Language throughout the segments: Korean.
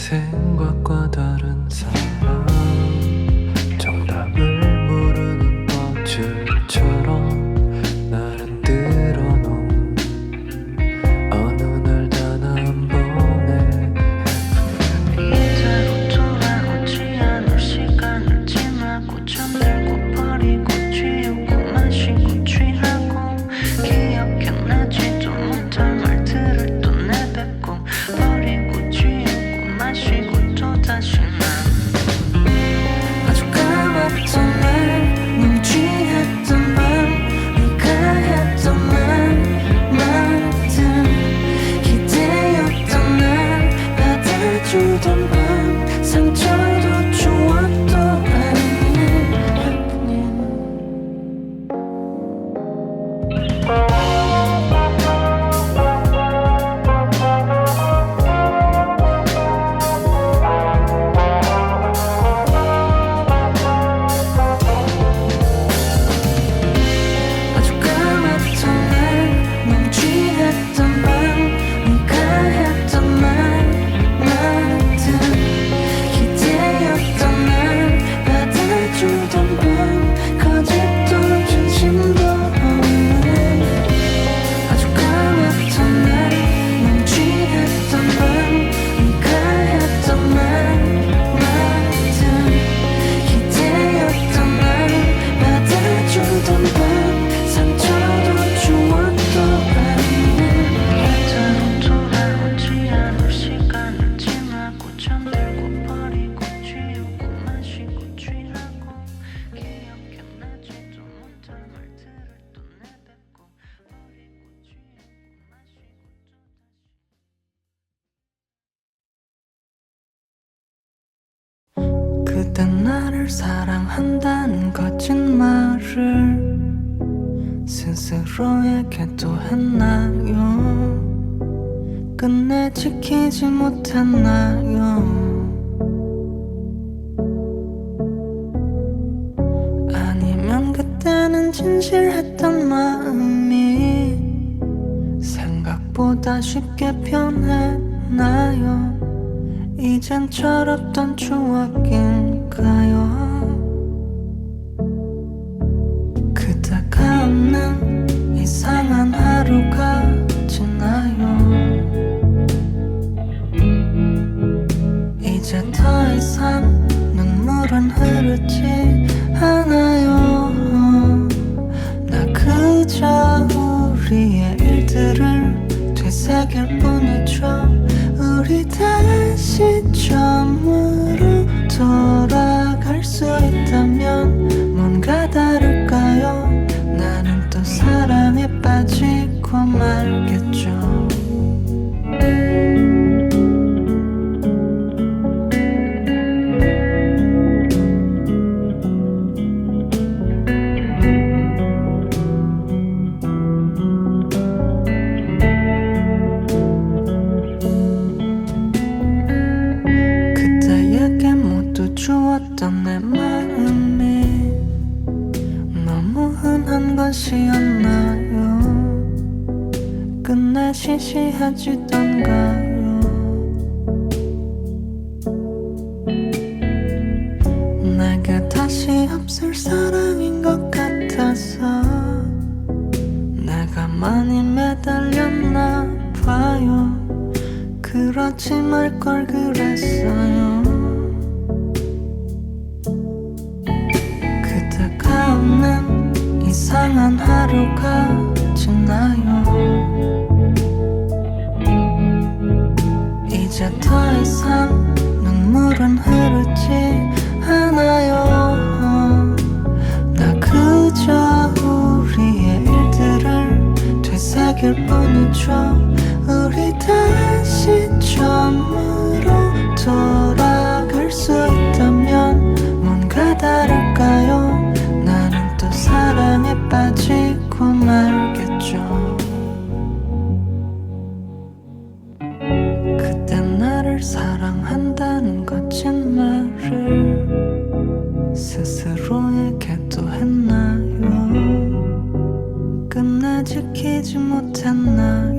생각과 다른 네가 나를 사랑한다는 거짓말을 스스로에게도 했나요? 끝내 지키지 못했나요? 아니면 그때는 진실했던 마음이 생각보다 쉽게 변했나요? 이젠 철없던 추억인 이제 더 이상 눈물은 흐르지 tu t'en 잊지 못한 나?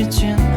时间。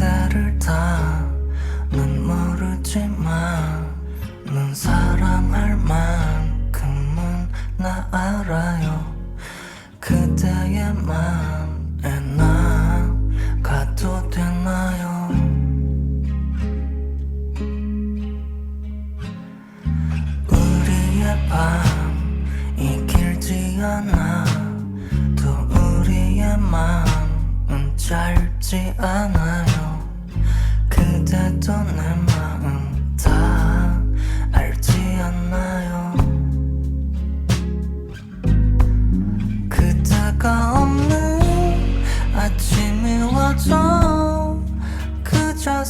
그대를 다 넌 모르지만 눈 사랑할 만큼은 나 알아요. 그대의 맘에 나 가도 되나요? 우리의 밤이 길지 않아 또 우리의 맘은 짧지 않아요. 그대도 내 마음 다 알지 않나요? 그대가 없는 아침이 와줘. 그저